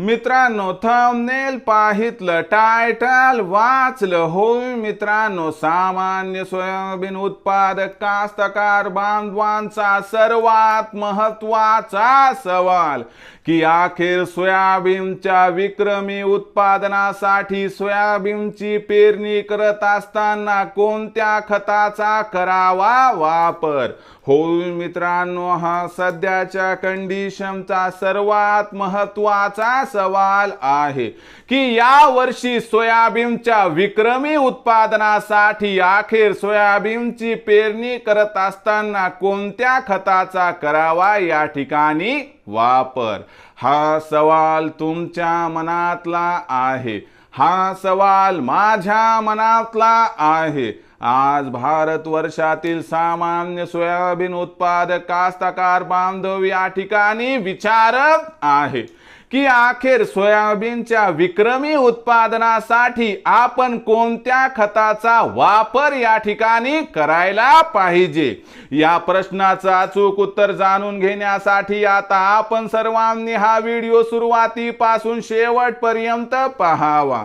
मित्रांनो thumbnail पाहितलं title वाचलं होय मित्रांनो सामान्य सोयाबीन उत्पादक कास्तकार बांधवांचा सर्वात महत्त्वाचा सवाल की अखेर सोयाबीनच्या विक्रमी उत्पादनासाठी सोयाबीनची पेरणी करत असताना कोणत्या खताचा करावा वापर? होय मित्रांनो हा सध्याच्या कंडिशनचा सर्वात महत्त्वाचा सवाल आहे की या वर्षी सोयाबीनच्या विक्रमी उत्पादनासाठी अखेर सोयाबीनची पेरणी करत असताना कोणत्या खताचा करावा या ठिकाणी वापर? हा सवाल तुमच्या मनातला आहे. हा सवाल माझ्या मनातला आहे. आज भारत वर्षातील सामान्य सोयाबीन उत्पादक कास्तकार बांधव या ठिकाणी विचारत आहे की अखेर सोयाबीनच्या विक्रमी उत्पादनासाठी आपण कोणत्या खताचा वापर या ठिकाणी करायला पाहिजे? या प्रश्नाचं अचूक उत्तर जाणून घेण्यासाठी आता आपण सर्वांनी हा व्हिडिओ सुरुवातीपासून शेवटपर्यंत पहावा.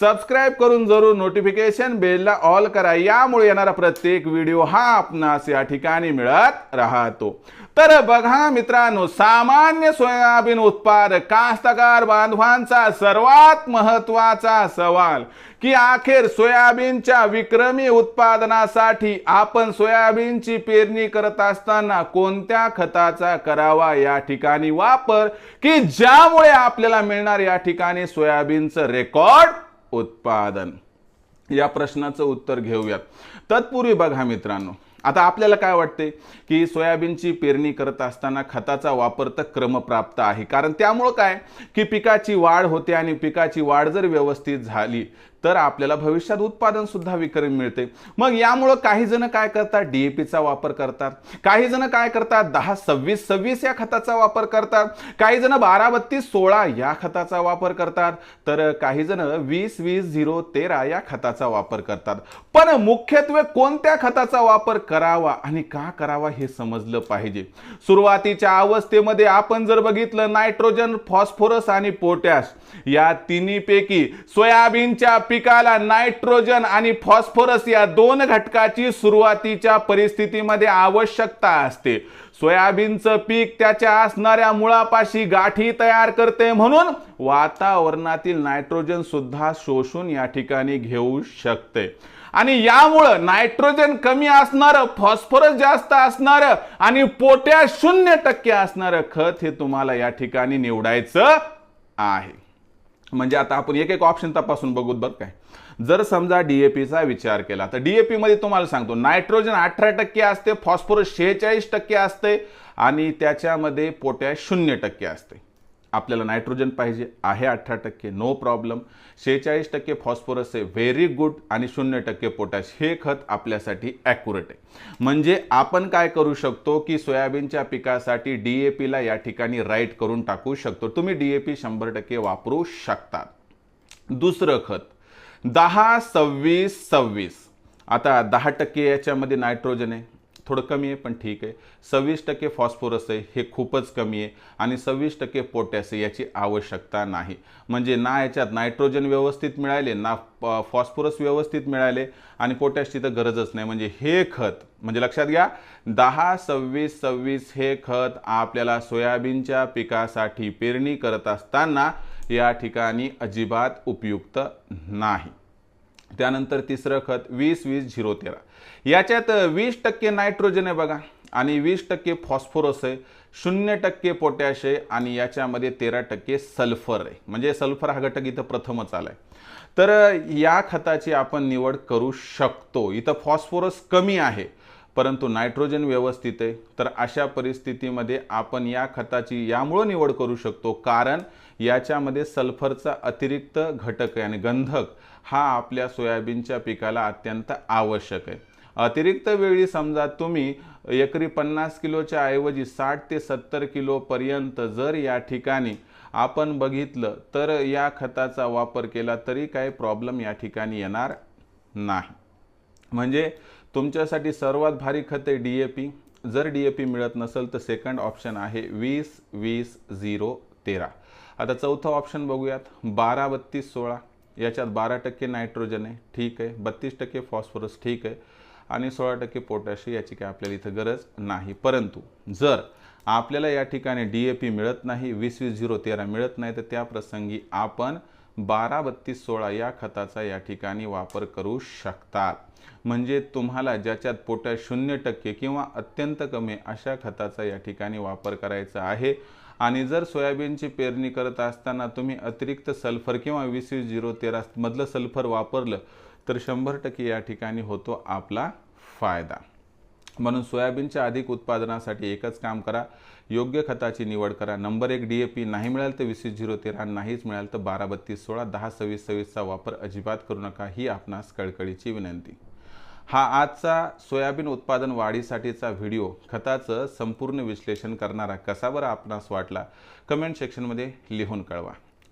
सबस्क्राईब करून जरूर नोटिफिकेशन बेलला ऑल करा. यामुळे येणारा प्रत्येक व्हिडिओ हा आपणास या ठिकाणी मिळत राहतो. तर बघा मित्रांनो सामान्य सोयाबीन उत्पादक कास्तकार बांधवांचा सर्वात महत्त्वाचा सवाल की अखेर सोयाबीनच्या विक्रमी उत्पादनासाठी आपण सोयाबीनची पेरणी करत असताना कोणत्या खताचा करावा या ठिकाणी वापर की ज्यामुळे आपल्याला मिळणार या ठिकाणी सोयाबीनचं रेकॉर्ड उत्पादन. या प्रश्नाचं उत्तर घेऊयात. तत्पूर्वी बघा मित्रांनो आता आपल्याला काय वाटते की सोयाबीनची पेरणी करत असताना खताचा वापर तर क्रमप्राप्त आहे. कारण त्यामुळं काय? की पिकाची वाढ होते आणि पिकाची वाढ जर व्यवस्थित झाली तर आपल्याला भविष्यात उत्पादन सुद्धा विक्रम मिळते. मग यामुळं काही जण काय करतात? डीएपीचा वापर करतात. काही जण काय करतात? दहा सव्वीस सव्वीस या खताचा वापर करतात. काही जण बारा बत्तीस सोळा या खताचा वापर करतात. तर काही जण वीस वीस झिरो तेरा या खताचा वापर करतात. पण मुख्यत्वे कोणत्या खताचा वापर करावा आणि का करावा हे समजलं पाहिजे. सुरुवातीच्या अवस्थेमध्ये आपण जर बघितलं नायट्रोजन फॉस्फोरस आणि पोटॅश या तिन्हीपैकी सोयाबीनच्या पिकाला नायट्रोजन आणि फॉस्फोरस या दोन घटकाची सुरुवातीच्या परिस्थितीमध्ये आवश्यकता असते. सोयाबीनचं पीक त्याच्या असणाऱ्या मुळापाशी गाठी तयार करते म्हणून वातावरणातील नायट्रोजन सुद्धा शोषून या ठिकाणी घेऊ शकते. आणि यामुळं नायट्रोजन कमी असणारं फॉस्फरस जास्त असणारं आणि पोट्या शून्य टक्के असणारं खत हे तुम्हाला या ठिकाणी निवडायचं आहे. म्हणजे आता आपण एक एक ऑप्शन तपासून बघूत बघ काय. जर समजा डीएपीचा विचार केला तर डीएपी मध्ये तुम्हाला सांगतो नायट्रोजन अठरा टक्के असते फॉस्फरस शेहेचाळीस टक्के असते आणि त्याच्यामध्ये पोटॅश शून्य टक्के असते. आपल्याला नायट्रोजन पाहिजे आहे अठरा टक्के नो प्रॉब्लेम शेहेचाळीस टक्के फॉस्फरस आहे व्हेरी गुड आणि शून्य टक्के पोटॅश हे खत आपल्यासाठी ॲक्युरेट आहे. म्हणजे आपण काय करू शकतो की सोयाबीनच्या पिकासाठी डी ए पीला या ठिकाणी राईट करून टाकू शकतो. तुम्ही डी ए पी शंभर टक्के वापरू शकता दुसरं खत दहा सव्वीस सव्वीस. आता दहा टक्के याच्यामध्ये नायट्रोजन आहे. थोडं कमी आहे पण ठीक आहे. सव्वीस टक्के फॉस्फोरस आहे हे खूपच कमी आहे. आणि सव्वीस टक्के पोटॅस आहे याची आवश्यकता नाही. म्हणजे ना याच्यात नायट्रोजन व्यवस्थित मिळाले ना फॉस्फोरस व्यवस्थित मिळाले आणि पोटॅशची तर गरजच नाही. म्हणजे हे खत म्हणजे लक्षात घ्या दहा सव्वीस सव्वीस हे खत आपल्याला सोयाबीनच्या पिकासाठी पेरणी करत असताना या ठिकाणी अजिबात उपयुक्त नाही. त्यानंतर तिसरं खत वीस वीस झिरो तेरा. याच्यात वीस टक्के नायट्रोजन आहे बघा आणि वीस टक्के फॉस्फोरस आहे शून्य टक्के पोटॅश आहे आणि याच्यामध्ये तेरा टक्के सल्फर आहे. म्हणजे सल्फर हा घटक इथं प्रथमच आलाय. तर या खताची आपण निवड करू शकतो. इथं फॉस्फरस कमी आहे. परंतु नायट्रोजन व्यवस्थित आहे तर अशा परिस्थितीमध्ये आपण या खताची यामुळं निवड करू शकतो कारण याच्यामध्ये सल्फरचा अतिरिक्त घटक आहे आणि गंधक हा आपल्या सोयाबीनच्या पिकाला अत्यंत आवश्यक आहे. अतिरिक्त वेळी समजा तुम्ही एकरी पन्नास किलोच्या ऐवजी साठ ते सत्तर किलोपर्यंत जर या ठिकाणी आपण बघितलं तर या खताचा वापर केला तरी काही प्रॉब्लेम या ठिकाणी येणार नाही. म्हणजे तुमच्यासाठी सर्वात भारी खत आहे डी ए पी जर डी ए पी मिळत नसेल तर सेकंड ऑप्शन आहे वीस वीस झिरो तेरा. आता चौथं ऑप्शन बघूयात. बारा बत्तीस सोळा. याच्यात बारा टक्के नायट्रोजन आहे. ठीक आहे. बत्तीस टक्के फॉस्फरस ठीक आहे. आणि सोळा टक्के पोटॅश याची काय आपल्याला इथं गरज नाही. परंतु जर आपल्याला या ठिकाणी डी ए पी मिळत नाही वीस वीस झिरो तेरा मिळत नाही तर त्या प्रसंगी आपण बारा बत्तीस सोळा या खताचा या ठिकाणी वापर करू शकतात. म्हणजे तुम्हाला ज्याच्यात पोटॅश शून्य टक्के किंवा अत्यंत कमी अशा खताचा या ठिकाणी वापर करायचा आहे. आणि जर सोयाबीनची पेरणी करत असताना तुम्ही अतिरिक्त सल्फर किंवा वीस वीस झिरो तेरा मधलं सल्फर वापरलं तर शंभर टक्के या ठिकाणी होतो आपला फायदा. म्हणून सोयाबीनच्या अधिक उत्पादनासाठी एकच काम करा. योग्य खताची निवड करा. नंबर एक डी ए पी नाही मिळाल तर वीस झिरो तेरा नाहीच मिळाल तर बारा बत्तीस सोळा दहा सव्वीस सव्वीसचा वापर अजिबात करू नका ही आपणास कळकळीची विनंती. हा आजचा सोयाबीन उत्पादन वाढीसाठीचा व्हिडिओ खताचं संपूर्ण विश्लेषण करणारा कसा बरं आपणास वाटला? कमेंट सेक्शनमध्ये लिहून कळवा.